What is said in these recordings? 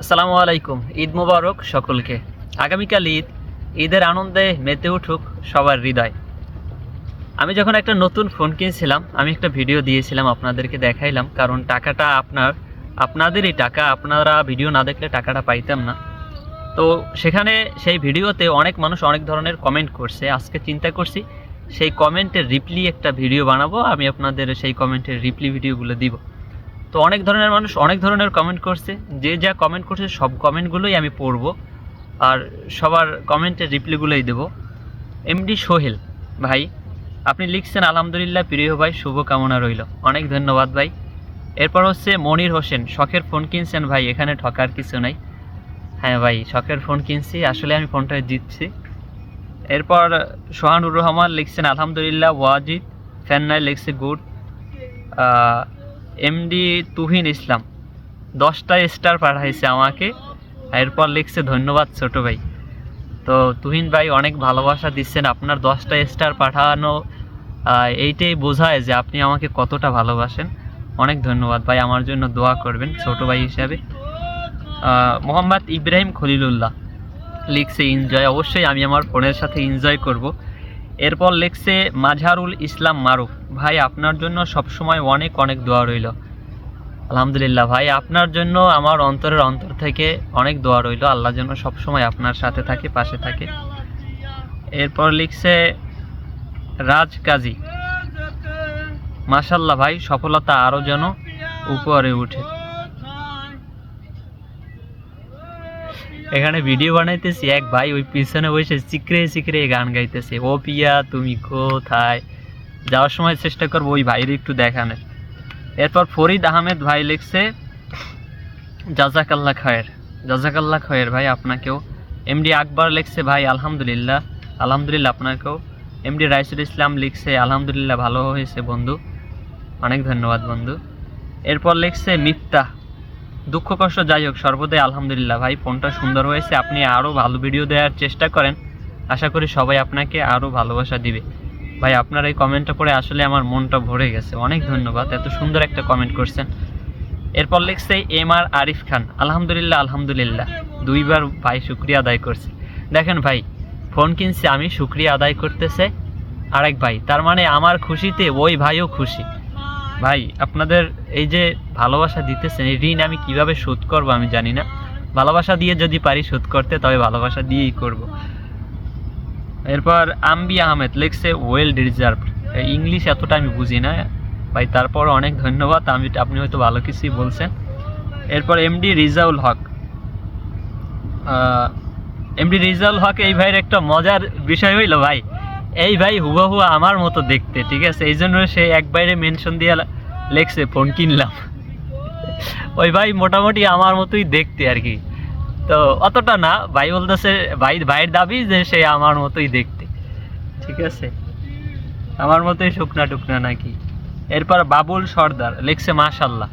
আসসালামু আলাইকুম, ঈদ মোবারক সকলকে। আগামীকাল ঈদ, ঈদের আনন্দে মেতে উঠুক সবার হৃদয়। আমি যখন একটা নতুন ফোন কিনছিলাম, আমি একটা ভিডিও দিয়েছিলাম আপনাদেরকে দেখাইলাম, কারণ টাকাটা আপনার, আপনাদেরই টাকা, আপনারা ভিডিও না দেখলে টাকাটা পাইতাম না। তো সেখানে সেই ভিডিওতে অনেক মানুষ অনেক ধরনের কমেন্ট করছে, আজকে চিন্তা করছি সেই কমেন্টের রিপ্লি একটা ভিডিও বানাবো, আমি আপনাদের সেই কমেন্টের রিপ্লি ভিডিওগুলো দিব। তো অনেক ধরনের মানুষ অনেক ধরনের কমেন্ট করছে। যে যা কমেন্ট করছে সব কমেন্টগুলোই আমি পড়ব। আর সবার কমেন্টের রিপ্লাইগুলোই দেব। এমডি সোহেল, ভাই, আপনি লিখছেন, আলহামদুলিল্লাহ, প্রিয় ভাই, শুভকামনা রইল। অনেক ধন্যবাদ, ভাই। এরপর হচ্ছে মনির হোসেন, শখের ফোন কিনছেন ভাই, এখানে ঠকার কিছু নাই। হ্যাঁ ভাই, শখের ফোন কিনছি, আসলে আমি ফোনটা জিতছি। এরপর সোহানুর রহমান লিখছেন, আলহামদুলিল্লাহ, ওয়াজিদ ফ্যান্নাই লিখছে, গুড। এমডি তুহিন ইসলাম। দশটা স্টার পাঠাইছে আমাকে। এরপর লিখছে, ধন্যবাদ ছোট ভাই। তো তুহিন ভাই অনেক ভালোবাসা দিচ্ছেন। আপনার দশটা স্টার পাঠানো এইটাই বোঝায় যে আপনি আমাকে কতটা ভালোবাসেন। অনেক ধন্যবাদ ভাই, আমার জন্য দোয়া করবেন ছোট ভাই হিসাবে। মোহাম্মদ ইব্রাহিম খলিলুল্লাহ লিখছে এনজয় অবশ্যই আমি আমার ফোনের সাথে এনজয় করব। এরপর লিখছে মাঝারুল ইসলাম মারুফ। ভাই, আপনার জন্য সবসময় অনেক অনেক দোয়া রইল। আলহামদুলিল্লাহ ভাই, আপনার জন্য আমার অন্তরের অন্তর থেকে অনেক দোয়া রইল। আল্লাহ যেন সবসময় আপনার সাথে থাকে, পাশে থাকে। এরপর লিখছে, রাজ কাজী। মাশাল্লাহ ভাই, সফলতা আরও যেন উপরে উঠে। এখানে ভিডিও বানাইতেছি, এক ভাই ওই পিছনে বসে চিকরে চিকরে গান গাইতেছে। ও পিয়া, তুমি কোথায়? যাওয়ার সময় চেষ্টা করব ওই ভাইয়ের একটু দেখানোর। এরপর ফরিদ আহমেদ ভাই লিখছে জাজাকাল্লা খয়ের জাজাকাল্লা খয়ের ভাই আপনাকেও। এমডি আকবর লিখছে, ভাই, আলহামদুলিল্লাহ আলহামদুলিল্লাহ আপনাকেও। এমডি রাইসুল ইসলাম লিখছে, আলহামদুলিল্লাহ, ভালো হয়েছে বন্ধু, অনেক ধন্যবাদ বন্ধু। এরপর লিখছে, মিফতাহ দুঃখ কষ্ট যাই হোক সর্বদাই আলহামদুলিল্লাহ ভাই, ফোনটা সুন্দর হয়েছে। আপনি আরও ভালো ভিডিও দেওয়ার চেষ্টা করেন। আশা করি সবাই আপনাকে আরও ভালোবাসা দিবে। ভাই, আপনার এই কমেন্টটা পড়ে আসলে আমার মনটা ভরে গেছে। অনেক ধন্যবাদ। এত সুন্দর একটা কমেন্ট করছেন। এরপর লিখছে এম আর আরিফ খান, আলহামদুলিল্লাহ আলহামদুলিল্লাহ। দুইবার ভাই শুক্রিয়া আদায় করছে। দেখেন ভাই, ফোন কিনছে আমি, শুক্রিয়া আদায় করতেছে আরেক ভাই। তার মানে আমার খুশিতে ওই ভাইও খুশি। ভাই, আপনাদের এই যে ভালোবাসা দিতেছেন, এই ঋণ আমি কীভাবে শোধ করব আমি জানি না। ভালোবাসা দিয়ে যদি পারি শোধ করতে, তবে ভালোবাসা দিয়েই করব। এরপর আম্বি আহমেদ লিখছে ওয়েল ডিজার্ভ ইংলিশ এতটা আমি বুঝি না। ভাই, তারপর অনেক ধন্যবাদ। আমি, আপনি হয়তো ভালো কিছুই বলছেন। এরপর এমডি রিজাউল হক। এমডি রিজাউল হক এই ভাইয়ের একটা মজার বিষয় হইল ভাই। এই ভাই হুবাহু আমার মতো দেখতে, ঠিক আছে? এই জন্য সে এক বাইরে মেনশন দিয়ে লেখছে ফোন কিনলাম। ওই ভাই মোটামুটি আমার মতোই দেখতে আর কি। তো অতটা না, ভাই বলতেছে, ভাই, ভাইয়ের দাবি যে সে আমার মতোই দেখতে, ঠিক আছে? আমার মতোই শুকনা টুকনা নাকি? এরপর বাবুল সর্দার লেখছে, মাশাল্লাহ।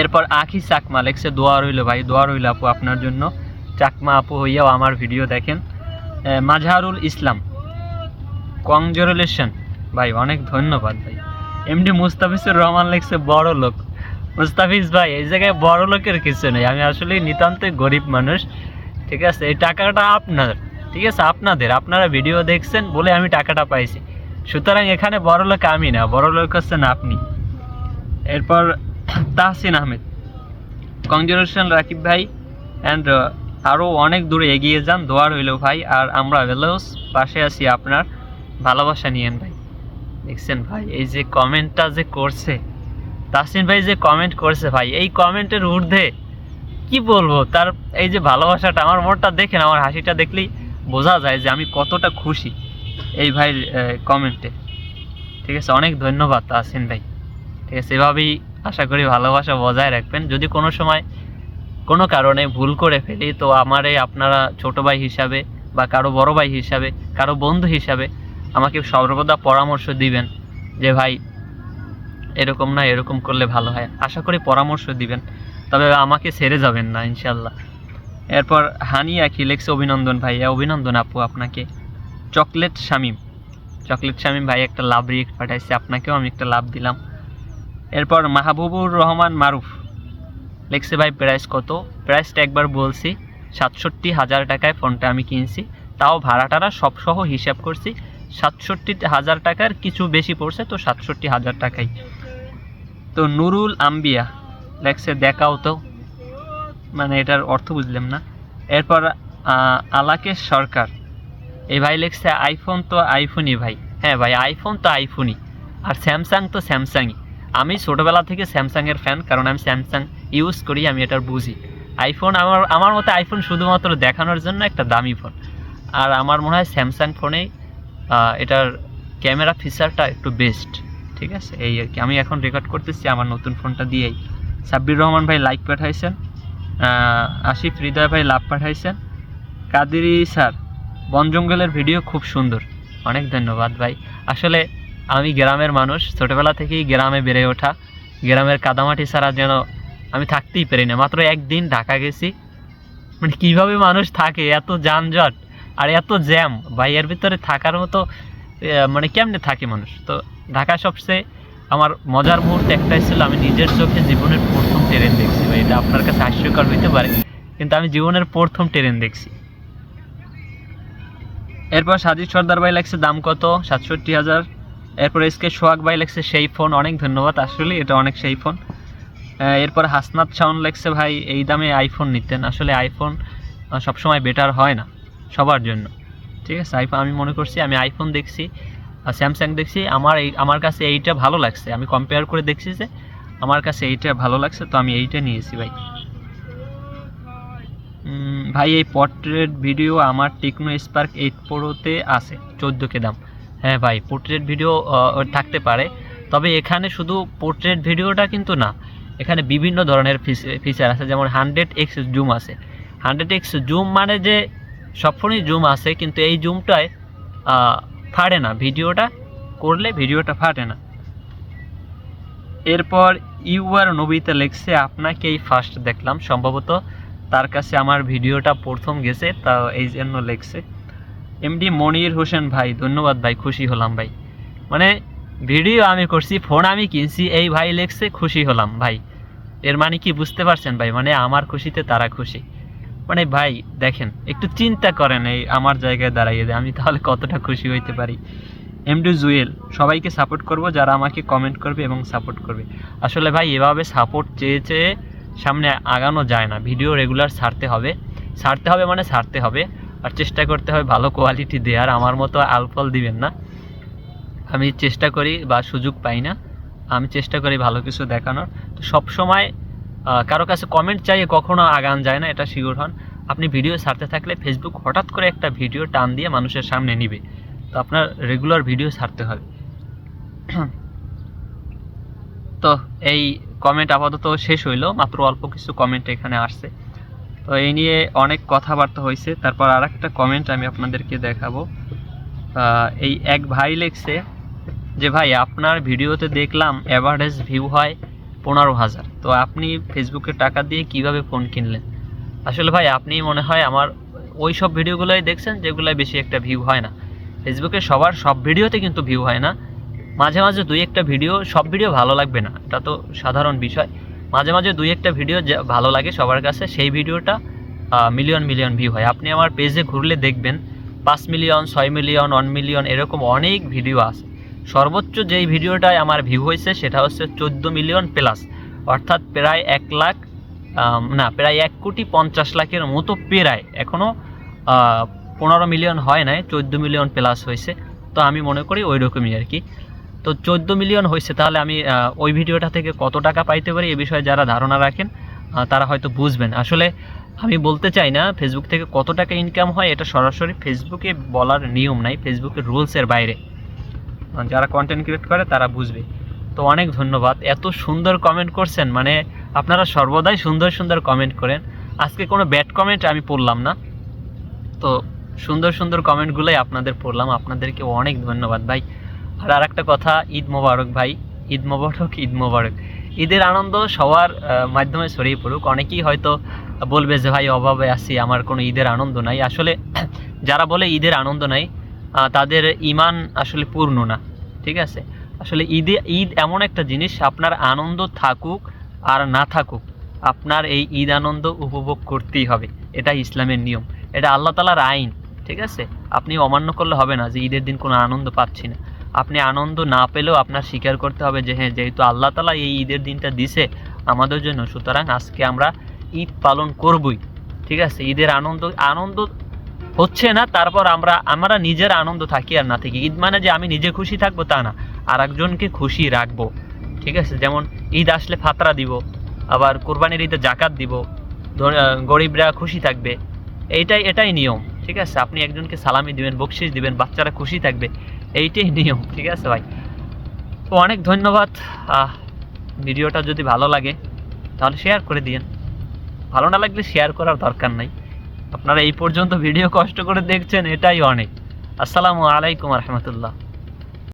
এরপর আখি চাকমা লেখছে, দোয়া রইল ভাই, দোয়া রইল আপু আপনার জন্য। চাকমা আপু হইয়াও আমার ভিডিও দেখেন। মাঝহারুল ইসলাম। কংগ্রেচুলেশন ভাই, অনেক ধন্যবাদ ভাই। এমডি মুস্তাফিজুর রহমান লেখছে, বড় লোক। মুস্তাফিজ ভাই, এই জায়গায় বড় লোকের কিছু নেই। আমি আসলে নিতান্তই গরিব মানুষ, ঠিক আছে? এই টাকাটা আপনার, ঠিক আছে? আপনাদের, আপনারা ভিডিও দেখছেন বলে আমি টাকাটা পাইছি। সুতরাং এখানে বড় লোক আমি না, বড় লোক হচ্ছেন আপনি। এরপর তাহসিন আহমেদ কংগ্রেচুলেশন রাকিব ভাই অ্যান্ড আরও অনেক দূরে এগিয়ে যান, দোয়া রইল ভাই, আর আমরা বেলোস পাশে আছি আপনার। ভালোবাসা নিয়েন ভাই। দেখছেন ভাই, এই যে কমেন্টটা যে করছে তাসিন ভাই যে কমেন্ট করছে ভাই, এই কমেন্টের ঊর্ধ্বে কি বলব? তার এই যে ভালোবাসাটা, আমার মনটা দেখেন, আমার হাসিটা দেখলেই বোঝা যায় যে আমি কতটা খুশি এই ভাইয়ের কমেন্টে। ঠিক আছে, অনেক ধন্যবাদ তাসিন ভাই। ঠিক আছে, এভাবেই আশা করি ভালোবাসা বজায় রাখবেন। যদি কোনো সময় কোনো কারণে ভুল করে ফেলি, তো আমারে আপনারা ছোট ভাই হিসাবে বা কারও বড় ভাই হিসাবে, কারও বন্ধু হিসাবে আমাকে সর্বদা পরামর্শ দিবেন যে, ভাই, এরকম না, এরকম করলে ভালো হয়। আশা করি পরামর্শ দিবেন, তবে আমাকে ছেড়ে যাবেন না ইনশাল্লাহ এরপর হানি আখি লেখছে, অভিনন্দন ভাইয়া, অভিনন্দন আপু আপনাকে। চকলেট শামিম। চকলেট শামিম ভাই, একটা লাভ রিয়েক্ট পাঠাইছে, আপনাকেও আমি একটা লাভ দিলাম। এরপর মাহবুবুর রহমান মারুফ লেখছে, ভাই, প্রাইস কত? প্রাইসটা একবার বলছি, সাতষট্টি হাজার টাকায় ফোনটা আমি কিনছি, তাও ভাড়া টাড়া সব সহ হিসাব করছি সাতষট্টি হাজার টাকার কিছু বেশি পড়ছে, তো সাতষট্টি হাজার টাকাই। তো নুরুল আম্বিয়া লেখছে, দেখাও তো। মানে এটার অর্থ বুঝলাম না। এরপর আলাকেশ সরকার। এই ভাই লেখছে, আইফোন তো আইফোনই ভাই। হ্যাঁ ভাই, আইফোন তো আইফোনই। আর স্যামসাং তো স্যামসাংই। আমি ছোটোবেলা থেকে স্যামসাংয়ের ফ্যান কারণ আমি স্যামসাং ইউজ করি, আমি এটার বুঝি। আইফোন আমার আমার মতে আইফোন শুধুমাত্র দেখানোর জন্য একটা দামি ফোন আর আমার মনে হয় স্যামসাং ফোনেই এটার ক্যামেরা ফিচারটা একটু বেস্ট ঠিক আছে? এই আর কি। আমি এখন রেকর্ড করতেছি, আমার নতুন ফোনটা দিয়েই। সাব্বির রহমান ভাই লাইক পাঠাইছেন আশিফ হৃদয় ভাই লাভ পাঠাইছেন। কাদেরি স্যার বন জঙ্গলের ভিডিও খুব সুন্দর। অনেক ধন্যবাদ ভাই। আসলে আমি গ্রামের মানুষ, ছোটোবেলা থেকেই গ্রামে বেড়ে ওঠা। গ্রামের কাদামাটি ছাড়া যেন আমি থাকতেই পারি না। মাত্র একদিন ঢাকা গেছি। মানে কীভাবে মানুষ থাকে, এত যানজট। আর এত জ্যাম, ভাই, এর ভিতরে থাকার মতো মানে কেমনে থাকে মানুষ? তো ঢাকা সবচেয়ে আমার মজার মুহূর্ত একটাই ছিল, আমি নিজের চোখে জীবনের প্রথম ট্রেন দেখছি, ভাই, এটা আপনার কাছে হাস্যকর হইতে পারে, কিন্তু আমি জীবনের প্রথম ট্রেন দেখছি। এরপর সাজিদ সর্দার ভাই লাগছে দাম কত? সাতষট্টি হাজার। এরপর এসকে সোহাগ ভাই লাগছে সেই ফোন, অনেক ধন্যবাদ, আসলে এটা অনেক সেই ফোন। এরপর হাসনাত শাওন লাগছে ভাই, এই দামে আইফোন নিতেন, আসলে আইফোন সবসময় বেটার হয় না। সবার জন্য। ঠিক আছে, আইফোন, আমি মনে করছি, আমি আইফোন দেখছি স্যামসাং দেখছি, আমার এই, আমার কাছে এইটা ভালো লাগছে। আমি কম্পেয়ার করে দেখছি যে, আমার কাছে এইটা ভালো লাগছে, তো আমি এইটা নিয়েছি ভাই। ভাই, এই পোর্ট্রেট ভিডিও আমার টেকনো স্পার্ক এইট প্রোতে আছে চোদ্দ কে দাম। হ্যাঁ ভাই পোর্ট্রেট ভিডিও থাকতে পারে। তবে এখানে শুধু পোর্ট্রেট ভিডিওটা কিন্তু না, এখানে বিভিন্ন ধরনের ফিচার আছে। যেমন হান্ড্রেড এক্স জুম আছে। হান্ড্রেড এক্স জুম মানে যে সব ফোনেই জুম আছে, কিন্তু এই জুমটায় ফাটে না। ভিডিওটা করলে ভিডিওটা ফাটে না। এরপর ইউআর নবিতা লেখছে, আপনাকেই ফার্স্ট দেখলাম। সম্ভবত তার কাছে আমার ভিডিওটা প্রথম গেছে, তা এই জন্য লেখছে। এমডি মনির হোসেন ভাই, ধন্যবাদ ভাই, খুশি হলাম ভাই। মানে ভিডিও আমি করছি, ফোন আমি কিনছি, এই ভাই লেখছে, খুশি হলাম ভাই। এর মানে কি বুঝতে পারছেন ভাই? মানে আমার খুশিতে তারা খুশি। মানে ভাই, দেখেন, একটু চিন্তা করেন এই আমার জায়গায় দাঁড়াইয়ে দেয় আমি তাহলে কতটা খুশি হইতে পারি। এম এমডি জুয়েল সবাইকে সাপোর্ট করব, যারা আমাকে কমেন্ট করবে এবং সাপোর্ট করবে। আসলে ভাই, এভাবে সাপোর্ট চেয়ে চেয়ে সামনে আগানো যায় না। ভিডিও রেগুলার ছাড়তে হবে। ছাড়তে হবে মানে ছাড়তে হবে। আর চেষ্টা করতে হবে ভালো কোয়ালিটি দেওয়ার। আমার মতো আলফল দিবেন না। আমি চেষ্টা করি বা সুযোগ পাই না। আমি চেষ্টা করি ভালো কিছু দেখানোর। তো সবসময় কারও কাছে কমেন্ট চাইয়ে কখনো আগান যায় না, এটা শিওর হন। আপনি ভিডিও ছাড়তে থাকলে ফেসবুক হঠাৎ করে একটা ভিডিও টান দিয়ে মানুষের সামনে নিবে। তো আপনার রেগুলার ভিডিও ছাড়তে হবে। তো এই কমেন্ট আপাতত শেষ হইল, মাত্র অল্প কিছু কমেন্ট এখানে আসছে। তো এই নিয়ে অনেক কথাবার্তা হয়েছে তারপর আর একটা কমেন্ট আমি আপনাদেরকে দেখাবো। এই এক ভাই লেখছে যে, ভাই, আপনার ভিডিওতে দেখলাম অ্যাভারেজ ভিউ হয় পনেরো হাজার। তো আপনি ফেসবুকে টাকা দিয়ে কীভাবে ফোন কিনলেন? আসলে ভাই, আপনি মনে হয় আমার ওই সব ভিডিওগুলোই দেখছেন যেগুলোয় বেশি একটা ভিউ হয় না। ফেসবুকে সবার সব ভিডিওতে কিন্তু ভিউ হয় না। মাঝে মাঝে দুই একটা ভিডিও, সব ভিডিও ভালো লাগবে না। এটা তো সাধারণ বিষয়। মাঝে মাঝে দুই একটা ভিডিও ভালো লাগে সবার কাছে, সেই ভিডিওটা মিলিয়ন মিলিয়ন ভিউ হয়। আপনি আমার পেজে ঘুরলে দেখবেন, পাঁচ মিলিয়ন ছয় মিলিয়ন ওয়ান মিলিয়ন এরকম অনেক ভিডিও আছে। সর্বোচ্চ যেই ভিডিওটায় আমার ভিউ হয়েছে সেটা হচ্ছে চোদ্দ মিলিয়ন প্লাস অর্থাৎ প্রায় এক লাখ না, প্রায় এক কোটি পঞ্চাশ লাখের মতো প্রায় এখনও পনেরো মিলিয়ন হয় নাই, চোদ্দ মিলিয়ন প্লাস হয়েছে। তো আমি মনে করি ওই রকমই আর কি। তো চোদ্দ মিলিয়ন হয়েছে, তাহলে আমি ওই ভিডিওটা থেকে কত টাকা পাইতে পারি এ বিষয়ে যারা ধারণা রাখেন তারা হয়তো বুঝবেন। আসলে আমি বলতে চাই না ফেসবুক থেকে কত টাকা ইনকাম হয় এটা সরাসরি ফেসবুকে বলার নিয়ম নাই ফেসবুকের রুলসের বাইরে। যারা কন্টেন্ট ক্রিয়েট করে, তারা বুঝবে। তো অনেক ধন্যবাদ। এত সুন্দর কমেন্ট করছেন মানে আপনারা সর্বদাই সুন্দর সুন্দর কমেন্ট করেন। আজকে কোনো ব্যাড কমেন্ট আমি পড়লাম না। তো সুন্দর সুন্দর কমেন্টগুলোই আপনাদের পড়লাম। আপনাদেরকে অনেক ধন্যবাদ ভাই। আর আর একটা কথা, ঈদ মোবারক ভাই। ঈদ মোবারক ঈদ মোবারক। ঈদের আনন্দ সবার মাধ্যমে ছড়িয়ে পড়ুক। অনেকেই হয়তো বলবে যে, ভাই, অভাবে আছি, আমার কোনো ঈদের আনন্দ নাই। আসলে যারা বলে ঈদের আনন্দ নাই তাদের ইমান আসলে পূর্ণ না, ঠিক আছে? আসলে ঈদে, ঈদ এমন একটা জিনিস, আপনার আনন্দ থাকুক আর না থাকুক, আপনার এই ঈদ আনন্দ উপভোগ করতেই হবে এটা ইসলামের নিয়ম। এটা আল্লাহ তালার আইন, ঠিক আছে? আপনি অমান্য করলে হবে না যে ঈদের দিন কোনো আনন্দ পাচ্ছি না। আপনি আনন্দ না পেলেও আপনার স্বীকার করতে হবে যে হ্যাঁ যেহেতু আল্লাহ তালা এই ঈদের দিনটা দিছে আমাদের জন্য, সুতরাং আজকে আমরা ঈদ পালন করবই, ঠিক আছে? ঈদের আনন্দ আনন্দ হচ্ছে না, তারপর আমরা আমরা নিজের আনন্দ থাকি আর না থাকি। ঈদ মানে যে আমি নিজে খুশি থাকব তা না আর একজনকে খুশি রাখব। ঠিক আছে? যেমন ঈদ আসলে ফাতরা দিব, আবার কোরবানির ঈদে জাকাত দিব গরিবরা খুশি থাকবে। এইটাই, এটাই নিয়ম, ঠিক আছে? আপনি একজনকে সালামি দিবেন বকশিস দিবেন, বাচ্চারা খুশি থাকবে, এইটাই নিয়ম, ঠিক আছে ভাই? তো অনেক ধন্যবাদ। ভিডিওটা যদি ভালো লাগে, তাহলে শেয়ার করে দিয়েন। ভালো না লাগলে শেয়ার করার দরকার নাই। আপনারা এই পর্যন্ত ভিডিও কষ্ট করে দেখছেন এটাই অনেক। আসসালামু আলাইকুম রহমতুল্লাহ